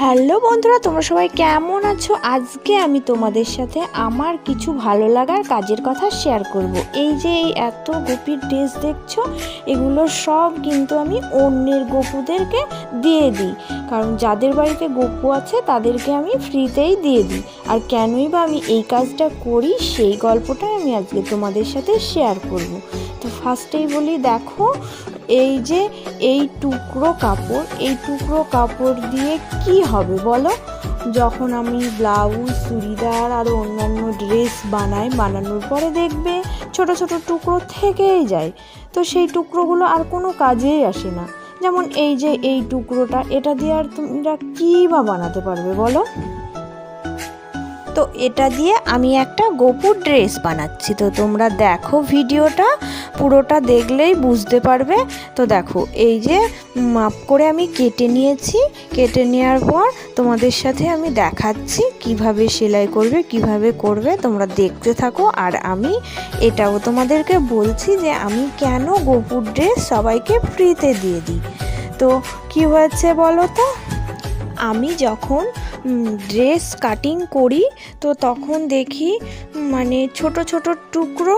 Hello বন্ধুরা, তোমরা সবাই কেমন আছো? আজকে আমি তোমাদের সাথে আমার কিছু ভালো লাগার কাজের কথা শেয়ার করব। এই যে এই এত গোপীর ড্রেস দেখছ, এগুলো সব কিন্তু আমি অন্যের গপুদেরকে দিয়ে দিই। কারণ যাদের বাড়িতে গপু আছে, তাদেরকে আমি ফ্রিতেই দিয়ে দিই। আর কেনই বা আমি এই কাজটা করি, সেই গল্পটাই আমি আজকে তোমাদের সাথে শেয়ার করব। তো ফার্স্টেই বলি, দেখো এই যে এই টুকরো কাপড়, এই টুকরো কাপড় দিয়ে কি হবে বলো? যখন আমি ব্লাউজ, চুড়িদার আর অন্যান্য ড্রেস বানাই, বানানোর পরে দেখবে ছোট ছোট টুকরো থেকেই যায়। তো সেই টুকরোগুলো আর কোনো কাজেই আসে না। যেমন এই যে এই টুকরোটা, এটা দিয়ে আর তোমরা কী বা বানাতে পারবে বলো? তো এটা দিয়ে আমি একটা গোপুর ড্রেস বানাচ্ছি। তো তোমরা দেখো ভিডিওটা, পুরোটা দেখলেই বুঝতে পারবে। তো দেখো, এই যে মাপ করে আমি কেটে নিয়েছি। কেটে নেওয়ার পর তোমাদের সাথে আমি দেখাচ্ছি কীভাবে সেলাই করবে, কীভাবে করবে। তোমরা দেখতে থাকো। আর আমি এটাও তোমাদেরকে বলছি যে আমি কেন গোপুর ড্রেস সবাইকে ফ্রিতে দিয়ে দিই। তো কি হয়েছে বলো তো? আমি যখন ড্রেস কাটিং করি তো তখন দেখি মানে ছোট ছোট টুকরো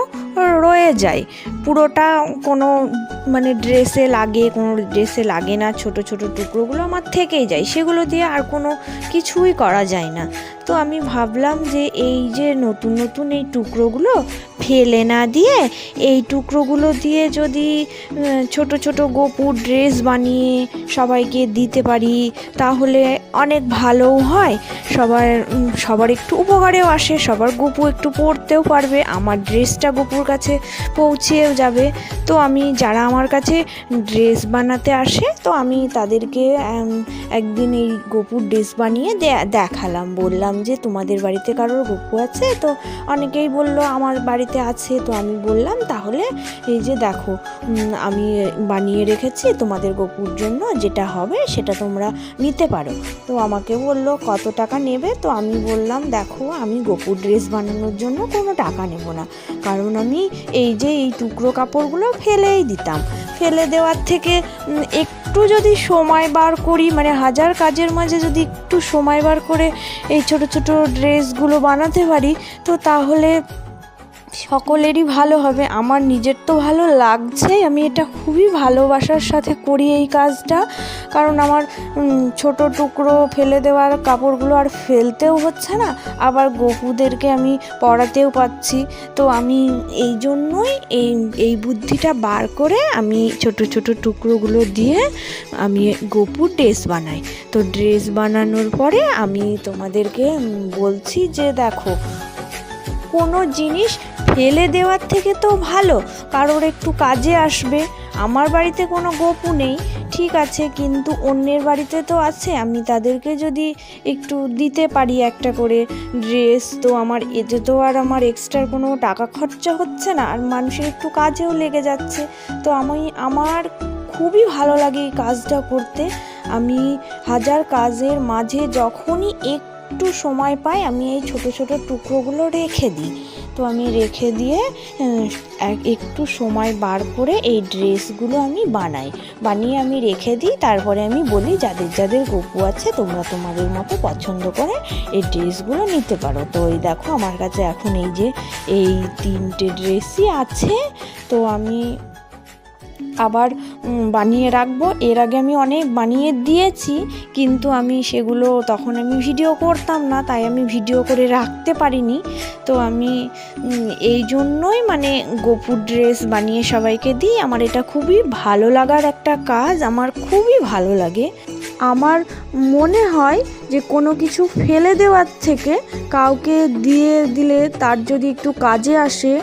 রয়ে যায়। পুরোটা কোনো মানে ড্রেসে লাগে, কোনো ড্রেসে লাগে না, ছোট ছোট টুকরোগুলো আমার থেকেই যায়। সেগুলো দিয়ে আর কোনো কিছুই করা যায় না। তো আমি ভাবলাম যে এই যে নতুন নতুন এই টুকরোগুলো ফেলে না দিয়ে, এই টুকরোগুলো দিয়ে যদি ছোট ছোট গোপুর ড্রেস বানিয়ে সবাইকে দিতে পারি, তাহলে অনেক ভালোও হয়। সবার সবার একটু উপকারেও আসে, সবার গপু একটু পরতেও পারবে। আমার ড্রেসটা গপুর কাছে পৌঁছেও যাবে। তো আমি, যারা আমার কাছে ড্রেস বানাতে আসে, তো আমি তাদেরকে একদিন এই গপুর ড্রেস বানিয়ে দেখালাম। বললাম যে, তোমাদের বাড়িতে কারোর গপু আছে? তো অনেকেই বলল, আমার বাড়িতে আছে। তো আমি বললাম, তাহলে এই যে দেখো আমি বানিয়ে রেখেছি তোমাদের গপুর জন্য, যেটা হবে সেটা তোমরা নিতে পারো। তো আমাকে বলল, কত টাকা নেবে? তো আমি বললাম, দেখো, আমি গোপুর ড্রেস বানানোর জন্য কোনো টাকা নেব না। কারণ আমি এই যে এই টুকরো কাপড়গুলো ফেলেই দিতাম। ফেলে দেওয়ার থেকে একটু যদি সময় বার করি মানে হাজার কাজের মাঝে যদি একটু সময় বার করে এই ছোট ছোট ড্রেসগুলো বানাতে পারি, তো তাহলে সকলেরই ভালো হবে। আমার নিজের তো ভালো লাগছে আমি এটা খুবই ভালোবাসার সাথে করি এই কাজটা। কারণ আমার ছোট টুকরো ফেলে দেওয়ার কাপড়গুলো আর ফেলতেও হচ্ছে না, আবার গপুদেরকে আমি পড়াতেও পাচ্ছি। তো আমি এই জন্যই এই এই বুদ্ধিটা বার করে আমি ছোট ছোট টুকরোগুলো দিয়ে আমি গপুর ড্রেস বানাই। তো ড্রেস বানানোর পরে আমি তোমাদেরকে বলছি যে দেখো, কোনো জিনিস ফেলে দেওয়ার থেকে তো ভালো, কারোর একটু কাজে আসবে। আমার বাড়িতে কোনো গপু নেই ঠিক আছে, কিন্তু অন্যের বাড়িতে তো আছে। আমি তাদেরকে যদি একটু দিতে পারি একটা করে ড্রেস, তো আমার এতে তো আর আমার এক্সট্রা কোনো টাকা খরচা হচ্ছে না, আর মানুষের একটু কাজেও লেগে যাচ্ছে। তো আমি, আমার খুবই ভালো লাগে এই কাজটা করতে। আমি হাজার কাজের মাঝে যখনই একটু সময় পাই, আমি এই ছোট ছোট টুকরোগুলো রেখে দিই। তো আমি রেখে দিয়ে এক- একটু সময় বার করে এই ড্রেসগুলো আমি বানাই। বানিয়ে আমি রেখে দিই, তারপরে আমি বলি, যাদের যাদের গপু আছে, তোমরা তোমাদের মতো পছন্দ করে এই ড্রেসগুলো নিতে পারো। তো এই দেখো, আমার কাছে এখন এই যে, এই তিনটে ড্রেসই আছে। তো আমি আবার বানিয়ে রাখব। এর আগে আমি অনেক বানিয়ে দিয়েছি, কিন্তু আমি সেগুলো তখন আমি ভিডিও করতাম না, তাই আমি ভিডিও করে রাখতে পারিনি। তো আমি এই জন্যই মানে গোপুর ড্রেস বানিয়ে সবাইকে দিই। আমার এটা খুবই ভালো লাগার একটা কাজ, আমার খুবই ভালো লাগে। আমার মনে হয় যে কোনো কিছু ফেলে দেওয়ার থেকে কাউকে দিয়ে দিলে তার যদি একটু কাজে আসে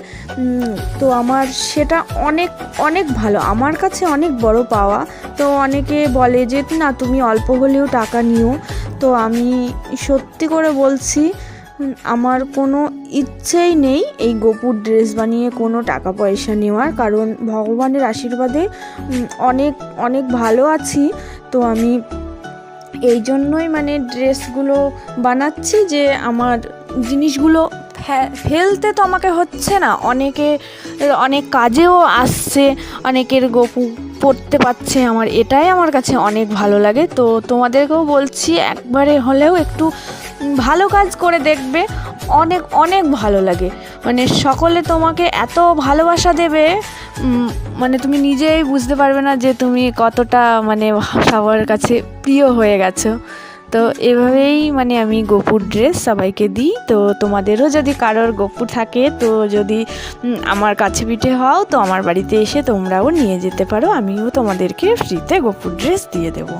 তো আমার সেটা অনেক অনেক ভালো। আমার কাছে অনেক বড় পাওয়া। তো অনেকে বলে যে, না, তুমি অল্প হলেও টাকা নিও। তো আমি সত্যি করে বলছি আমার কোনো ইচ্ছেই নেই এই গোপুর ড্রেস বানিয়ে কোনো টাকা পয়সা নেওয়ার। কারণ ভগবানের আশীর্বাদে অনেক অনেক ভালো আছি। তো আমি এই জন্যই মানে ড্রেসগুলো বানাচ্ছি যে আমার জিনিসগুলো ফেলতে তো আমাকে হচ্ছে না। অনেকে, অনেক কাজেও আসছে, অনেকের গপু পরতে পারছে। আমার এটাই আমার কাছে অনেক ভালো লাগে। তো তোমাদেরকেও বলছি, একবারে হলেও একটু ভালো কাজ করে দেখবে। অনেক অনেক ভালো লাগে। মানে সকলে তোমাকে এত ভালোবাসা দেবে মানে তুমি নিজেই বুঝতে পারবে না যে তুমি কতটা মানে সবার কাছে প্রিয় হয়ে গেছো। তো এভাবেই মানে আমি গোপুর ড্রেস সবাইকে দিই। তো তোমাদেরও যদি কারোর গোপুর থাকে, তো যদি আমার কাছে পিঠে হও, তো আমার বাড়িতে এসে তোমরাও নিয়ে যেতে পারো। আমিও তোমাদেরকে ফ্রিতে গোপুর ড্রেস দিয়ে দেবো।